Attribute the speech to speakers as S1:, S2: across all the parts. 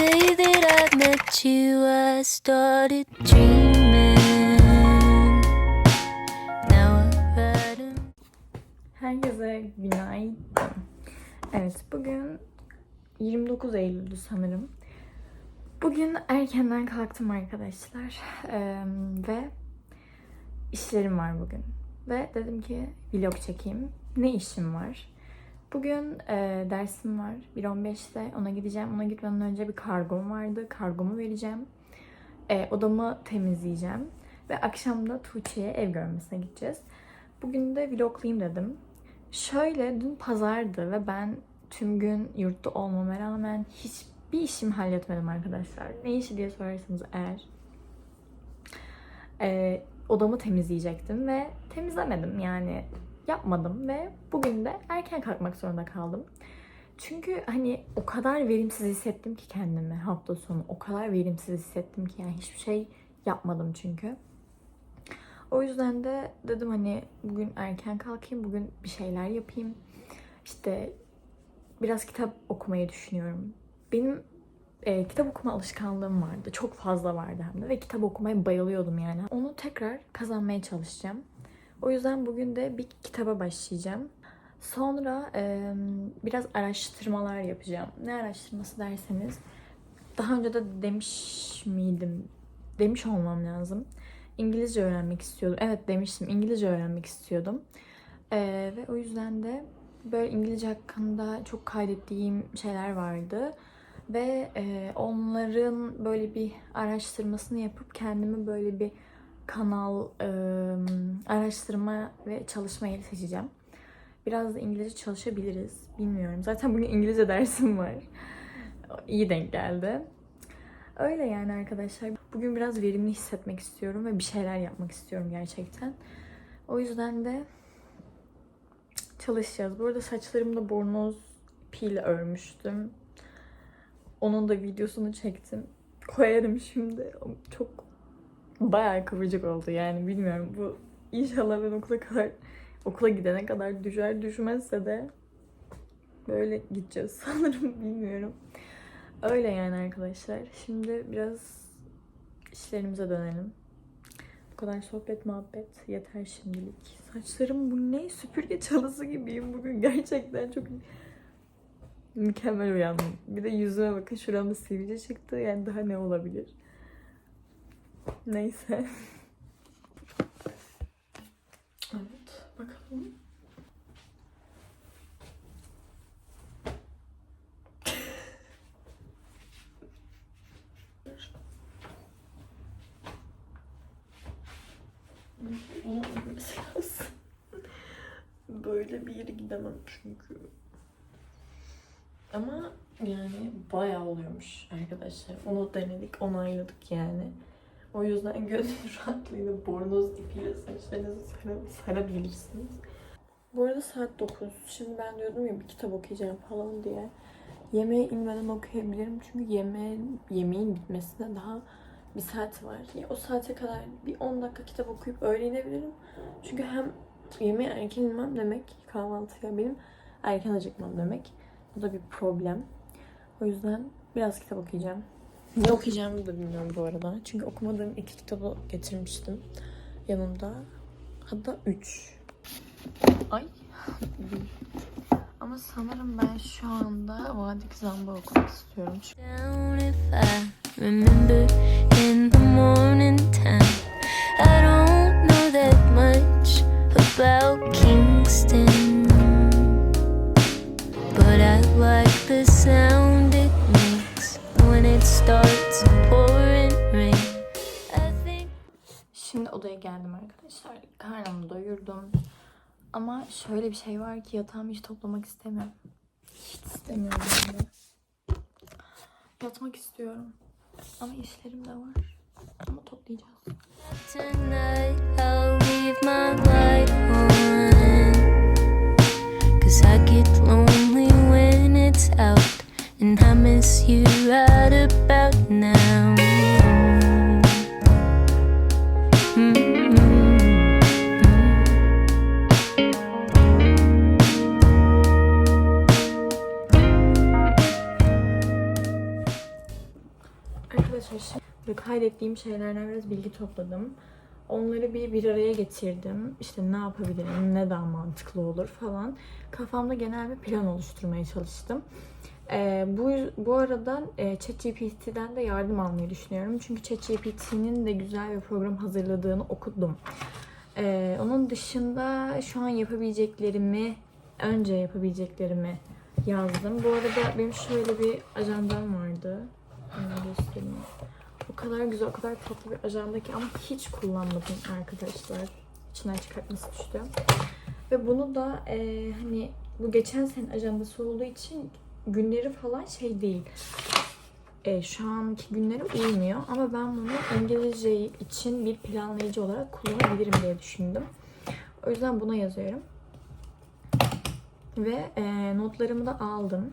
S1: day that I met you, I started dreaming. Now 'em.
S2: Herkese günaydın. Evet bugün 29 Eylül'dü sanırım. Bugün erkenden kalktım arkadaşlar. Eee, ve işlerim var bugün. Ve dedim ki vlog çekeyim. Ne işim var? Bugün eee, dersim var. 1.15'te ona gideceğim. Ona gitmeden önce bir kargom vardı. Kargomu vereceğim. Eee, odamı temizleyeceğim. Ve akşam da Tuğçe'ye ev görmesine gideceğiz. Bugün de vloglayayım dedim. Şöyle dün pazardı ve ben tüm gün yurtta olmama rağmen hiçbir işimi halletmedim arkadaşlar. Ne işi diye sorarsanız eğer e, odamı temizleyecektim ve temizlemedim yani yapmadım ve bugün de erken kalkmak zorunda kaldım. Çünkü hani o kadar verimsiz hissettim ki kendimi hafta sonu. O kadar verimsiz hissettim ki yani hiçbir şey yapmadım çünkü. O yüzden de dedim hani bugün erken kalkayım, bugün bir şeyler yapayım. İşte biraz kitap okumayı düşünüyorum. Benim e, kitap okuma alışkanlığım vardı. Çok fazla vardı hem de ve kitap okumaya bayılıyordum yani. Onu tekrar kazanmaya çalışacağım. O yüzden bugün de bir kitaba başlayacağım. Sonra e, biraz araştırmalar yapacağım. Ne araştırması derseniz daha önce de demiş miydim? Demiş olmam lazım. İngilizce öğrenmek istiyordum. Evet demiştim İngilizce öğrenmek istiyordum. Ee, ve o yüzden de böyle İngilizce hakkında çok kaydettiğim şeyler vardı. Ve e, onların böyle bir araştırmasını yapıp kendime böyle bir kanal e, araştırma ve çalışma yeri seçeceğim. Biraz da İngilizce çalışabiliriz. Bilmiyorum. Zaten bugün İngilizce dersim var. İyi denk geldi. Öyle yani arkadaşlar. Bugün biraz verimli hissetmek istiyorum ve bir şeyler yapmak istiyorum gerçekten. O yüzden de çalışacağız. Bu arada saçlarımda bornoz ipiyle örmüştüm. Onun da videosunu çektim. Koyarım şimdi. Çok bayağı kıvırcık oldu yani bilmiyorum. Bu inşallah ben okula kadar okula gidene kadar düşer düşmezse de böyle gideceğiz sanırım bilmiyorum. Öyle yani arkadaşlar. Şimdi biraz işlerimize dönelim. Bu kadar sohbet muhabbet yeter şimdilik. Saçlarım bu ne? Süpürge çalısı gibiyim bugün. Gerçekten çok mükemmel uyandım. Bir de yüzüme bakın şuramda sivilce çıktı. Yani daha ne olabilir? Neyse. Evet bakalım. Böyle bir yere gidemem çünkü. Ama yani bayağı oluyormuş arkadaşlar. Onu denedik, onayladık yani. O yüzden gönül rahatlığıyla bornoz ipiyle saçlarınızı sara- sarabilirsiniz. Bu arada saat 9. Şimdi ben diyordum ya bir kitap okuyacağım falan diye. Yemeğe inmeden okuyabilirim çünkü yeme yemeğin bitmesine daha bir saat var. Ya o saate kadar bir 10 dakika kitap okuyup öyle inebilirim. Çünkü hem yemeğe erken inmem demek kahvaltıya benim erken acıkmam demek. Bu da bir problem. O yüzden biraz kitap okuyacağım. Ne okuyacağımı da bilmiyorum bu arada. Çünkü okumadığım iki kitabı getirmiştim yanımda. Hatta üç. Ay. Bir. Ama sanırım ben şu anda Vadik Zamba okumak istiyorum.
S1: About Kingston, but I like the sound starts pouring rain. I think.
S2: Şimdi odaya geldim arkadaşlar. Karnımı doyurdum. Ama şöyle bir şey var ki yatağımı hiç toplamak istemiyorum. Hiç istemiyorum yani. Yatmak istiyorum. Ama işlerim de var. Ama toplayacağız.
S1: Tonight I'll leave my light on. Cause I get lonely when it's out. And I miss you right about now. Mm-hmm.
S2: Arkadaşlar kaydettiğim şeylerden biraz bilgi topladım. Onları bir bir araya getirdim. İşte ne yapabilirim, ne daha mantıklı olur falan. Kafamda genel bir plan oluşturmaya çalıştım. Ee, bu bu arada e, ChatGPT'den de yardım almayı düşünüyorum. Çünkü ChatGPT'nin de güzel bir program hazırladığını okudum. Ee, onun dışında şu an yapabileceklerimi, önce yapabileceklerimi yazdım. Bu arada benim şöyle bir ajandam vardı. Hemen göstereyim. O kadar güzel, o kadar tatlı bir ajanda ki ama hiç kullanmadım arkadaşlar. İçinden çıkartması düştü. Ve bunu da e, hani bu geçen sene ajandası olduğu için günleri falan şey değil. E, şu anki günlerim uymuyor ama ben bunu İngilizce için bir planlayıcı olarak kullanabilirim diye düşündüm. O yüzden buna yazıyorum. Ve e, notlarımı da aldım.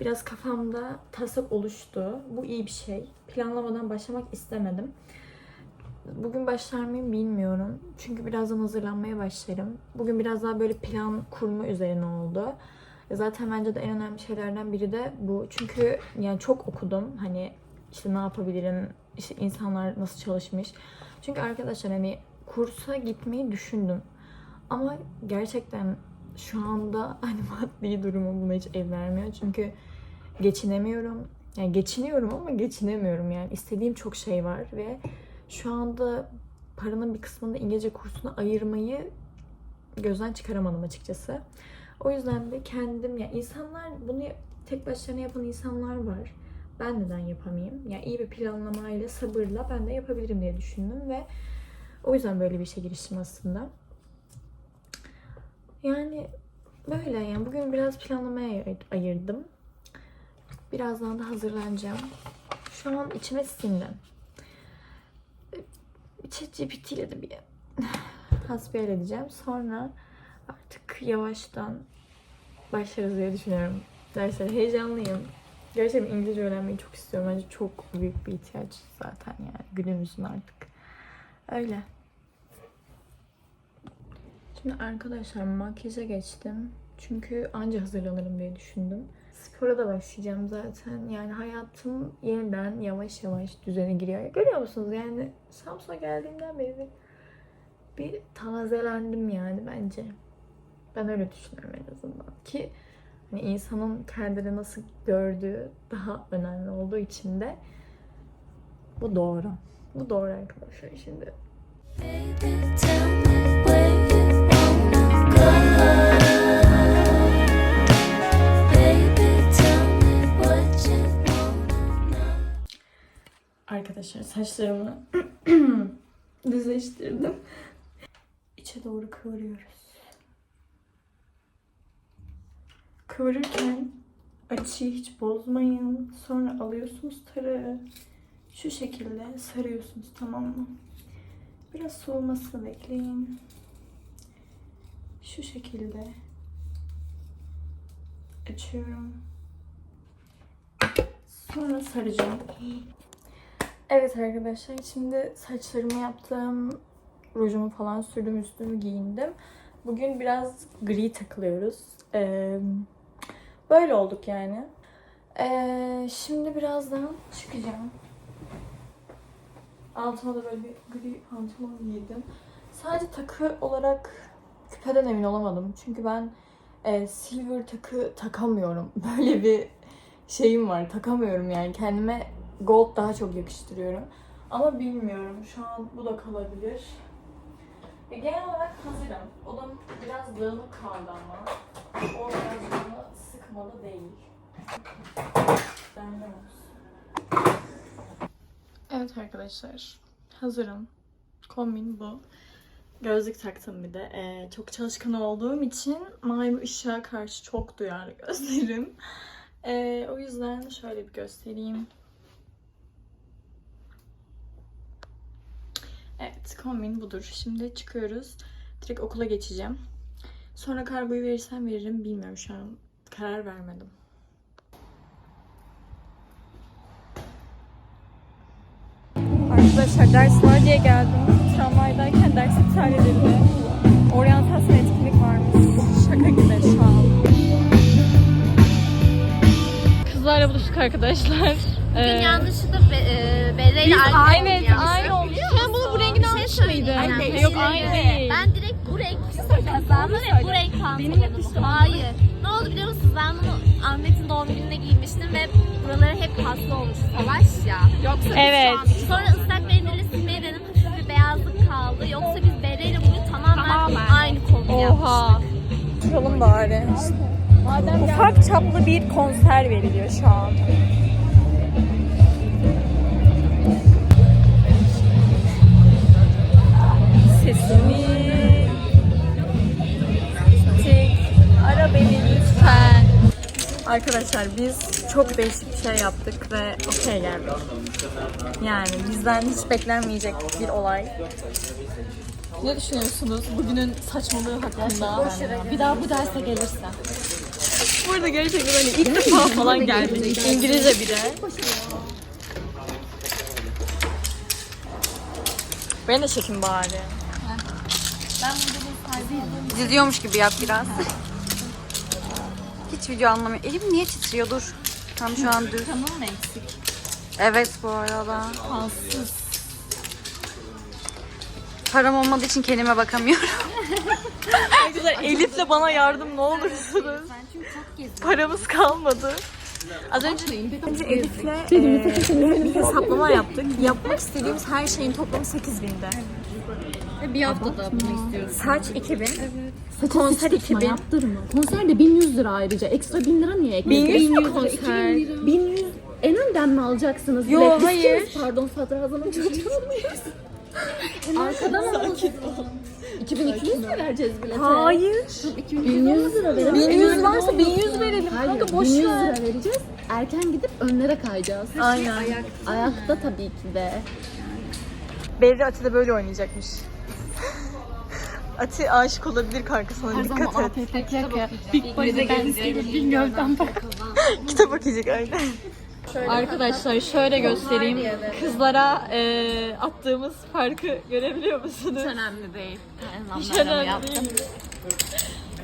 S2: Biraz kafamda taslak oluştu. Bu iyi bir şey. Planlamadan başlamak istemedim. Bugün başlar mıyım bilmiyorum. Çünkü birazdan hazırlanmaya başlarım. Bugün biraz daha böyle plan kurma üzerine oldu. Zaten bence de en önemli şeylerden biri de bu. Çünkü yani çok okudum. Hani işte ne yapabilirim, işte insanlar nasıl çalışmış. Çünkü arkadaşlar hani kursa gitmeyi düşündüm. Ama gerçekten şu anda hani maddi durumu buna hiç el vermiyor. Çünkü geçinemiyorum. Yani geçiniyorum ama geçinemiyorum yani. istediğim çok şey var ve şu anda paranın bir kısmını İngilizce kursuna ayırmayı gözden çıkaramadım açıkçası. O yüzden de kendim ya insanlar bunu tek başlarına yapan insanlar var. Ben neden yapamayayım? Yani iyi bir planlamayla, sabırla ben de yapabilirim diye düşündüm ve o yüzden böyle bir işe giriştim aslında. Yani böyle yani bugün biraz planlamaya ayır- ayırdım. Birazdan da hazırlanacağım. Şu an içime sindi. ChatGPT ile de bir hasbihal edeceğim. Sonra artık yavaştan başlarız diye düşünüyorum. Dersler heyecanlıyım. Gerçekten İngilizce öğrenmeyi çok istiyorum. Bence çok büyük bir ihtiyaç zaten yani günümüzün artık. Öyle. Şimdi arkadaşlar makyaja geçtim. Çünkü anca hazırlanırım diye düşündüm. Spora da başlayacağım zaten. Yani hayatım yeniden yavaş yavaş düzene giriyor. Görüyor musunuz yani Samsun'a geldiğimden beri bir tazelendim yani bence. Ben öyle düşünüyorum en azından. Ki hani insanın kendini nasıl gördüğü daha önemli olduğu için de bu doğru. Bu doğru arkadaşlar şimdi. Arkadaşlar saçlarımı düzleştirdim. İçe doğru kıvırıyoruz. Kıvırırken açıyı hiç bozmayın. Sonra alıyorsunuz tarağı. Şu şekilde sarıyorsunuz tamam mı? Biraz soğumasını bekleyin. Şu şekilde açıyorum. Sonra saracağım. Evet arkadaşlar şimdi saçlarımı yaptım. Rujumu falan sürdüm üstümü giyindim. Bugün biraz gri takılıyoruz. Ee, böyle olduk yani. Ee, şimdi birazdan çıkacağım. Altıma da böyle bir gri pantolon giydim. Sadece takı olarak küpeden emin olamadım. Çünkü ben e, silver takı takamıyorum. Böyle bir şeyim var. Takamıyorum yani. Kendime gold daha çok yakıştırıyorum. Ama bilmiyorum. Şu an bu da kalabilir. E, genel olarak hazırım. Odam biraz dağınık kaldı ama. O biraz sıkmalı değil. Benden. Evet arkadaşlar. Hazırım. Kombin bu. Gözlük taktım bir de. Ee, çok çalışkan olduğum için mavi ışığa karşı çok duyarlı gözlerim. Ee, o yüzden şöyle bir göstereyim. Evet, kombin budur. Şimdi çıkıyoruz. Direkt okula geçeceğim. Sonra kargoyu verirsem veririm. Bilmiyorum şu an. Karar vermedim. Arkadaşlar ders var diye geldim. Tramvaydayken ders iptal edildi. Oryantasyon etkinlik varmış. Şaka gibi şu an. Kızlarla buluştuk arkadaşlar.
S3: Bugün
S2: Ee,
S3: yanlışlıkla be- e,
S4: Berre ile aynı
S2: Evet, aynı olmuş. Sen bunu bu rengini almış mıydın?
S4: Aynen.
S2: Yok aynı değil.
S4: Ben direkt bu renk kazandı ve bu renk pantolonum. Hayır. Oldu biliyor musunuz? Ben bunu Ahmet'in doğum gününe giymiştim ve buraları hep paslı olmuş. Savaş ya. Yoksa
S2: Evet.
S4: Sonra ıslak mendille silmeye dedim. Hafif bir beyazlık kaldı. Yoksa biz Berre ile bugün tamamen, aynı kombin yapmıştık.
S2: Oha. Oturalım bari. Ufak çaplı bir konser veriliyor şu an. Sesini Arkadaşlar biz çok değişik bir şey yaptık ve okey geldik. Yani bizden hiç beklenmeyecek bir olay. Ne düşünüyorsunuz bugünün saçmalığı hakkında? Bir daha bu derse gelirsen. Burada gerçekten hani ilk defa falan geldik. İngilizce bir de. Ben de çekin bari.
S5: İzliyormuş gibi yap biraz. Hiç video anlamıyor. Elim niye titriyor? Dur. Tam şu an düz.
S2: Tamam mı eksik?
S5: Evet bu arada.
S2: Kalsız.
S5: Param olmadığı için kendime bakamıyorum.
S2: Arkadaşlar Elif'le bana yardım ne olursunuz. Paramız kalmadı. Az önce, önce Elif'le e, bir hesaplama yaptık. Yapmak istediğimiz her şeyin toplamı 8 binde.
S6: Bir haftada bunu istiyoruz.
S2: Saç 2000. Konser 2000.
S6: Yaptırma. Konser de 1100 lira ayrıca. Ekstra 1000 lira niye ekledin?
S2: 1100 mu
S6: 1100 lira,
S2: konser?
S6: 2000 lira. 1100 en önden mi alacaksınız?
S2: Yo,
S6: Bilet? Biz
S2: hayır.
S6: kimiz? Pardon Sadrazam'ın çocuğu muyuz? Arkadan alalım. 2200 mi vereceğiz bilete?
S2: Hayır.
S6: 1100 lira verelim.
S2: 1100 varsa 1100 verelim.
S6: Hayır,
S2: Kanka boş
S6: 1100
S2: ver.
S6: lira vereceğiz. Erken gidip önlere kayacağız.
S2: Aynen.
S6: Ayakta tabii ki de.
S2: Berri Ati de böyle oynayacakmış. Ati aşık olabilir kanka sana dikkat et.
S6: Big Boy'da ben bilmiyorum
S2: Kitap okuyacak aynen. Arkadaşlar şöyle göstereyim. Kızlara e, attığımız farkı görebiliyor musunuz?
S4: Önemli değil.
S2: Hiç önemli değil.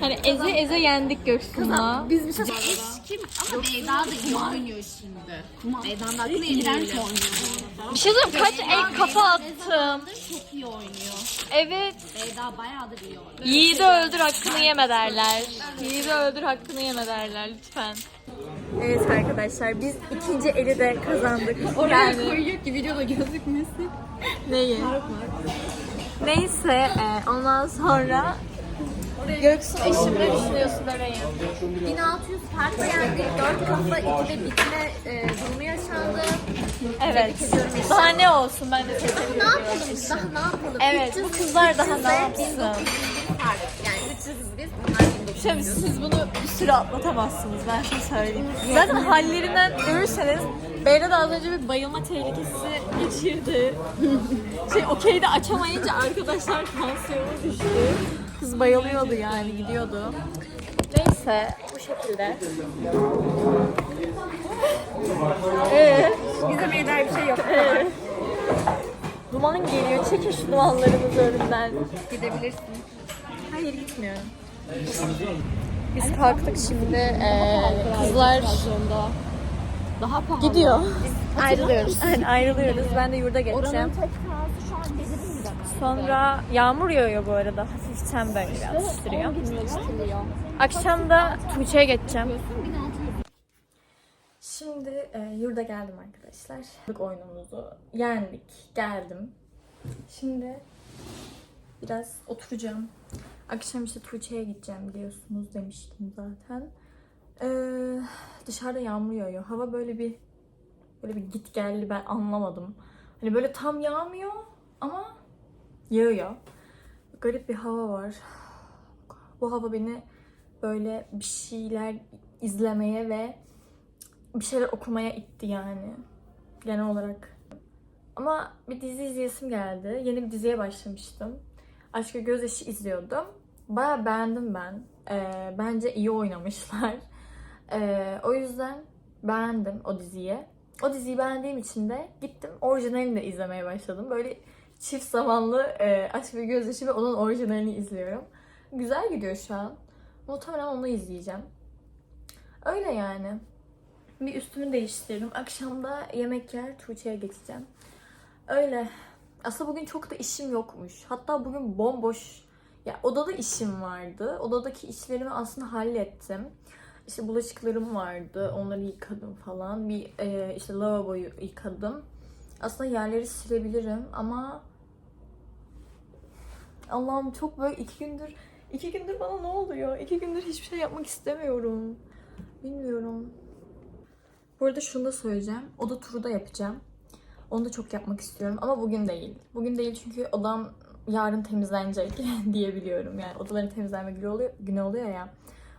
S2: Hani eze eze yendik Göksun'la.
S4: Biz bir şey kim ama Beyda da iyi oynuyor şimdi. Beyda'nın aklı iğrenç oynuyor.
S2: Bir şey söyleyeyim kaç el kafa attım.
S4: Çok iyi oynuyor.
S2: Evet.
S4: Beyda bayağıdır iyi oynuyor.
S2: Yiğidi öldür hakkını yeme derler. Yiğidi öldür hakkını yeme derler lütfen. Evet arkadaşlar biz ikinci eli de kazandık. Oraya
S6: koyuyor ki videoda gözükmesin.
S2: Neyi? Neyse e, ondan sonra Göksun eşim ne düşünüyorsun Aray'ın?
S4: 1600 farkla yendik. 4 kafa 2'de bitme e, durumu yaşandı.
S2: Evet. Daha ne olsun ben de tebrik
S4: Ne
S2: ediyorum.
S4: yapalım daha ne yapalım?
S2: Evet,
S4: 300
S2: bu kızlar daha ne
S4: 300 ve
S2: yapsın?
S4: 1901 fark. Yani 300'üz biz bunlar 1900.
S2: Şöyle siz bunu bir süre atlatamazsınız ben size söyleyeyim. Zaten hallerinden görürseniz Beyra da az önce bir bayılma tehlikesi geçirdi. şey okey de açamayınca arkadaşlar tansiyonu düştü. Kız bayılıyordu yani gidiyordu. Neyse bu şekilde. Ee, bize bir bir şey yok. Ee, duman geliyor. Çekin şu dumanlarımızı önümden. Gidebilirsin. Hayır gitmiyorum. Biz kalktık şimdi. Ee, kızlar
S6: Daha pahalı.
S2: gidiyor. ayrılıyoruz. Yani ayrılıyoruz. Ben de yurda geçeceğim. Sonra yağmur yağıyor bu arada. Hafiften böyle biraz ısıtırıyor. Akşam da Tuğçe'ye geçeceğim. Şimdi e, yurda geldim arkadaşlar. Oyunumuzu yendik. Geldim. Şimdi biraz oturacağım. Akşam işte Tuğçe'ye gideceğim biliyorsunuz demiştim zaten. Ee, dışarıda yağmur yağıyor. Hava böyle bir böyle bir git geldi ben anlamadım. Hani böyle tam yağmıyor ama yağıyor. Garip bir hava var. Bu hava beni böyle bir şeyler izlemeye ve bir şeyler okumaya itti yani. Genel olarak. Ama bir dizi izleyesim geldi. Yeni bir diziye başlamıştım. Aşk ve Gözyaşı izliyordum. Baya beğendim ben. Ee, bence iyi oynamışlar. Ee, o yüzden beğendim o diziyi. O diziyi beğendiğim için de gittim orijinalini de izlemeye başladım. Böyle çift zamanlı e, Aşk ve Gözyaşı ve onun orijinalini izliyorum. Güzel gidiyor şu an. Muhtemelen onu izleyeceğim. Öyle yani. Bir üstümü değiştirdim. Akşam da yemek yer Tuğçe'ye geçeceğim. Öyle. Aslında bugün çok da işim yokmuş. Hatta bugün bomboş. Ya odada işim vardı. Odadaki işlerimi aslında hallettim. İşte bulaşıklarım vardı. Onları yıkadım falan. Bir e, işte lavaboyu yıkadım. Aslında yerleri silebilirim ama Allah'ım çok böyle iki gündür iki gündür bana ne oluyor? İki gündür hiçbir şey yapmak istemiyorum. Bilmiyorum. Bu arada şunu da söyleyeceğim. Oda turu da yapacağım. Onu da çok yapmak istiyorum ama bugün değil. Bugün değil çünkü odam yarın temizlenecek diyebiliyorum. Yani odaların temizlenme günü oluyor, günü oluyor ya.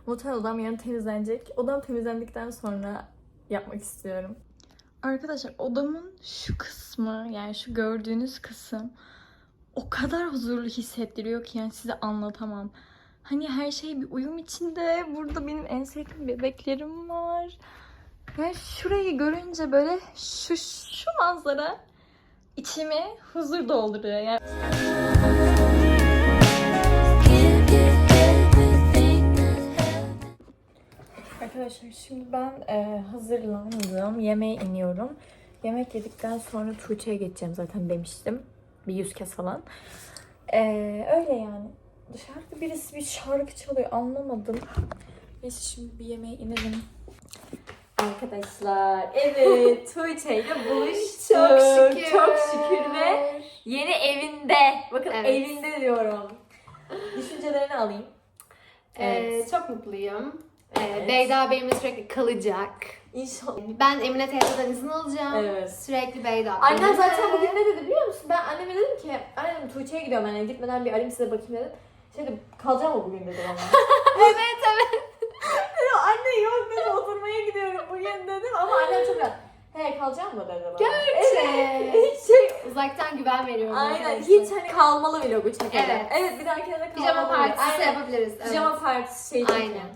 S2: Muhtemelen odam yarın temizlenecek. Odam temizlendikten sonra yapmak istiyorum. Arkadaşlar odamın şu kısmı yani şu gördüğünüz kısım o kadar huzurlu hissettiriyor ki yani size anlatamam. Hani her şey bir uyum içinde. Burada benim en sevdiğim bebeklerim var. Yani şurayı görünce böyle şu şu manzara içimi huzur dolduruyor. Yani Arkadaşlar şimdi ben e, hazırlandım. Yemeğe iniyorum. Yemek yedikten sonra Tuğçe'ye geçeceğim zaten demiştim. Bir yüz kez falan. E, öyle yani. Dışarıda birisi bir şarkı çalıyor anlamadım. Neyse şimdi bir yemeğe inelim. Arkadaşlar evet Tuğçe ile buluştuk.
S3: Çok şükür.
S2: Çok şükür ve yeni evinde. Bakın
S3: Evet.
S2: evinde diyorum. Düşüncelerini alayım.
S3: Ee, çok mutluyum. Ee,
S2: Evet.
S3: Beyda benimle sürekli kalacak.
S2: İnşallah.
S3: Ben Emine teyzeden izin alacağım.
S2: Evet.
S3: Sürekli Beyda.
S2: Annem zaten bugün ne dedi biliyor? Ben anneme dedim ki, annem Tuğçe'ye gidiyorum yani gitmeden bir arayayım size bakayım dedim. Şey dedi, kalacağım mı bugün dedi bana.
S3: Evet evet.
S2: dedim, anne yok dedim, oturmaya gidiyorum bugün dedim. Ama annem çok rahat. He kalacağım mı dedi bana.
S3: Gerçek.
S2: Hiç şey,
S3: Uzaktan güven veriyorum.
S2: aynen
S3: arkadaşlar.
S2: hiç hani kalmalı vlogu çekelim.
S3: Evet.
S2: Evet bir dahakine de kalmalı.
S3: Pijama partisi
S2: Aynen.
S3: yapabiliriz. Evet.
S2: Pijama partisi şey çekelim.
S3: Aynen.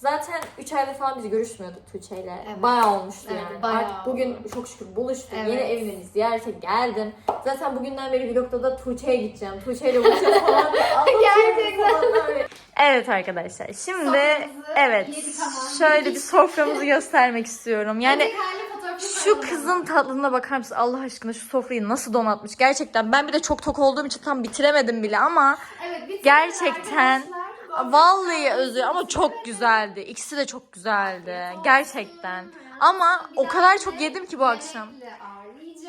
S2: Zaten 3 ayda falan biz görüşmüyorduk Tuğçe'yle.
S3: Evet.
S2: Bayağı olmuştu
S3: Evet,
S2: yani.
S3: bayağı
S2: Artık bugün
S3: oldu.
S2: çok şükür buluştuk.
S3: Evet.
S2: Yeni evine ziyarete geldim. Zaten bugünden beri vlogda da Tuğçe'ye gideceğim. Tuğçe'yle buluşacağız falan
S3: Gerçekten.
S2: Evet arkadaşlar şimdi
S3: Soframızı
S2: evet şöyle bir soframızı göstermek istiyorum. Yani şu kızın tatlılığına bakar mısın? Allah aşkına şu sofrayı nasıl donatmış gerçekten. Ben bir de çok tok olduğum için tam bitiremedim bile ama
S3: Evet,
S2: Gerçekten.
S3: arkadaşlar.
S2: Vallahi özü ama çok güzeldi. İkisi de çok güzeldi. Gerçekten. Ama o kadar çok yedim ki bu akşam.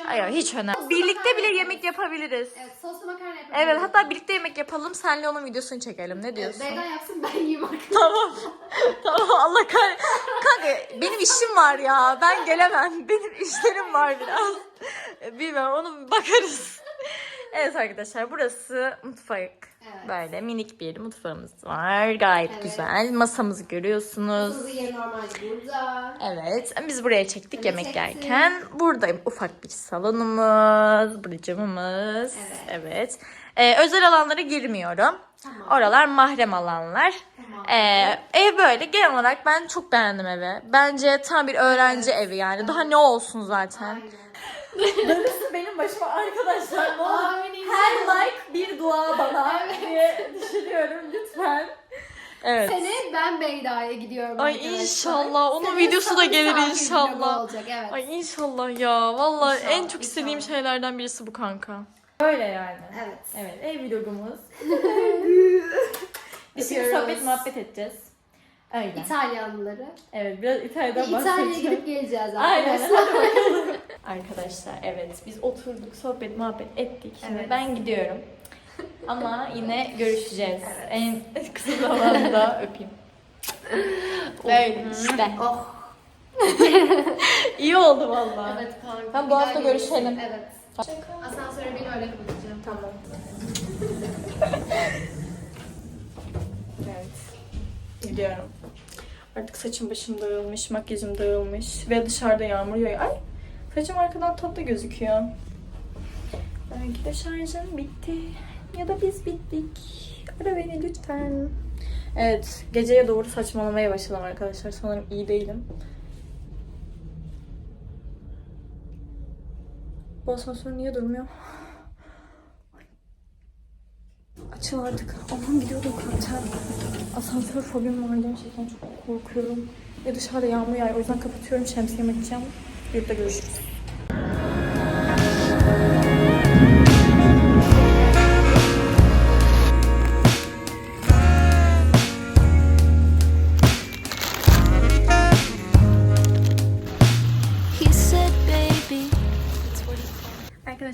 S2: Hayır hiç önemli. Birlikte bile yemek yapabiliriz.
S3: Evet soslu makarna yapalım.
S2: Evet hatta birlikte yemek yapalım. Senle onun videosunu çekelim. Ne diyorsun?
S3: Beyda yapsın ben yiyeyim arkadaşlar.
S2: Tamam. tamam Allah kah Kanka benim işim var ya. Ben gelemem. Benim işlerim var biraz. Bilmem onu bakarız. Evet arkadaşlar burası mutfak.
S3: Evet.
S2: Böyle minik bir mutfağımız var. Gayet
S3: Evet.
S2: güzel. Masamızı görüyorsunuz.
S3: Burada.
S2: Evet. Biz buraya çektik
S3: Evet,
S2: yemek
S3: çektik.
S2: yerken. Burada ufak bir salonumuz. Burada camımız.
S3: Evet.
S2: Evet. Ee, özel alanlara girmiyorum.
S3: Tamam.
S2: Oralar mahrem alanlar.
S3: Tamam.
S2: Ee, ev böyle genel olarak ben çok beğendim evi. Bence tam bir öğrenci evi yani. Daha ne olsun zaten. Darısı benim başıma arkadaşlar. Ne olur her like bir dua bana
S3: Evet.
S2: diye düşünüyorum lütfen. Evet.
S3: Sene ben Beyda'ya gidiyorum
S2: Ay
S3: arkadaşlar.
S2: inşallah. Onun
S3: Sene
S2: videosu da gelir inşallah.
S3: Olacak, evet.
S2: Ay inşallah ya. Vallahi
S3: İnşallah,
S2: en çok istediğim
S3: inşallah.
S2: şeylerden birisi bu kanka. Öyle yani.
S3: Evet.
S2: Evet ev vlogumuz. Biz şimdi
S3: Yapıyoruz.
S2: sohbet muhabbet edeceğiz. Öyle.
S3: İtalyanlıları.
S2: Evet biraz İtalya'dan
S3: İtalya'ya
S2: bahsedeceğim.
S3: gidip geleceğiz
S2: Aynen
S3: arkadaşlar.
S2: hadi bakalım. Arkadaşlar evet biz oturduk sohbet muhabbet ettik. Şimdi
S3: Evet.
S2: ben gidiyorum. Ama yine görüşeceğiz. En kısa zamanda öpeyim. Böyle işte.
S3: Oh.
S2: İyi oldu valla.
S3: Evet kanka.
S2: Tamam, bu
S3: Bir
S2: hafta görüşelim.
S3: Evet. Asansöre bin öyle kapatacağım.
S2: Tamam. evet. Gidiyorum. Artık saçım başım dağılmış, makyajım dağılmış ve dışarıda yağmur yağıyor. Ay saçım arkadan tatlı gözüküyor. Belki de şarjım bitti. Ya da biz bittik. Ara beni lütfen. Evet, geceye doğru saçmalamaya başladım arkadaşlar. Sanırım iyi değilim. Asansör niye durmuyor? Açıl artık. Aman biliyordum zaten. Asansör fobim var gerçekten çok korkuyorum. Ve dışarıda yağmur yağıyor. O yüzden kapatıyorum. Şemsiyemi açacağım. Yurtta görüşürüz.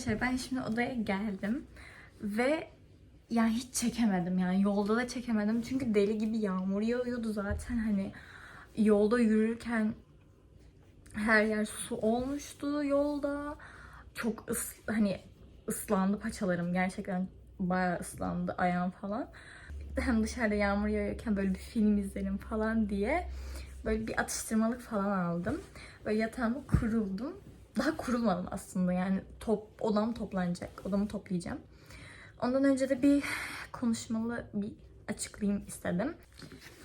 S2: Arkadaşlar ben şimdi odaya geldim ve yani hiç çekemedim yani yolda da çekemedim. Çünkü deli gibi yağmur yağıyordu zaten hani yolda yürürken her yer su olmuştu yolda. Çok ıs hani ıslandı paçalarım gerçekten bayağı ıslandı ayağım falan. Hem dışarıda yağmur yağıyorken böyle bir film izlerim falan diye böyle bir atıştırmalık falan aldım. Böyle yatağıma kuruldum daha kurulmadım aslında yani top odam toplanacak odamı toplayacağım Ondan önce de bir konuşmalı bir açıklayayım istedim.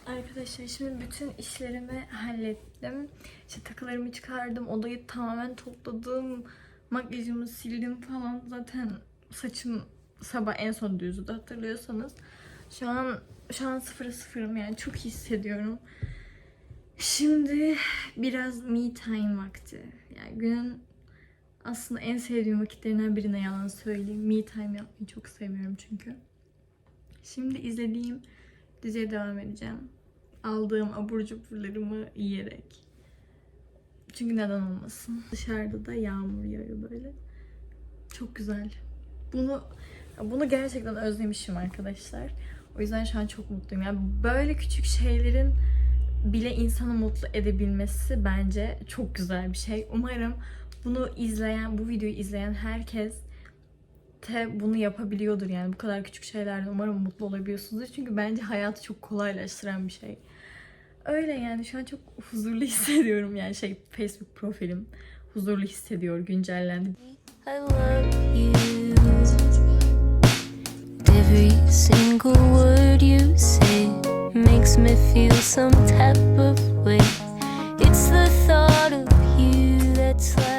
S2: Arkadaşlar şimdi bütün işlerimi hallettim. İşte takılarımı çıkardım, odayı tamamen topladım. Makyajımı sildim falan. Zaten saçım sabah en son düzdü hatırlıyorsanız. Şu an şu an sıfıra sıfırım yani çok hissediyorum. Şimdi biraz me time vakti. Yani günün aslında en sevdiğim vakitlerinden birine yalan söyleyeyim. Me time yapmayı çok seviyorum çünkü. Şimdi izlediğim diziye devam edeceğim. Aldığım abur cuburlarımı yiyerek. Çünkü neden olmasın. Dışarıda da yağmur yağıyor böyle. Çok güzel. Bunu bunu gerçekten özlemişim arkadaşlar. O yüzden şu an çok mutluyum. Yani böyle küçük şeylerin bile insanı mutlu edebilmesi bence çok güzel bir şey. Umarım bunu izleyen, bu videoyu izleyen herkes de bunu yapabiliyordur yani bu kadar küçük şeylerden umarım mutlu olabiliyorsunuzdur. Çünkü bence hayatı çok kolaylaştıran bir şey. Öyle yani şu an çok huzurlu hissediyorum yani şey Facebook profilim huzurlu hissediyor güncellendi.
S1: I love you. Every single word you say makes me feel some type of way. It's the thought of you that's like.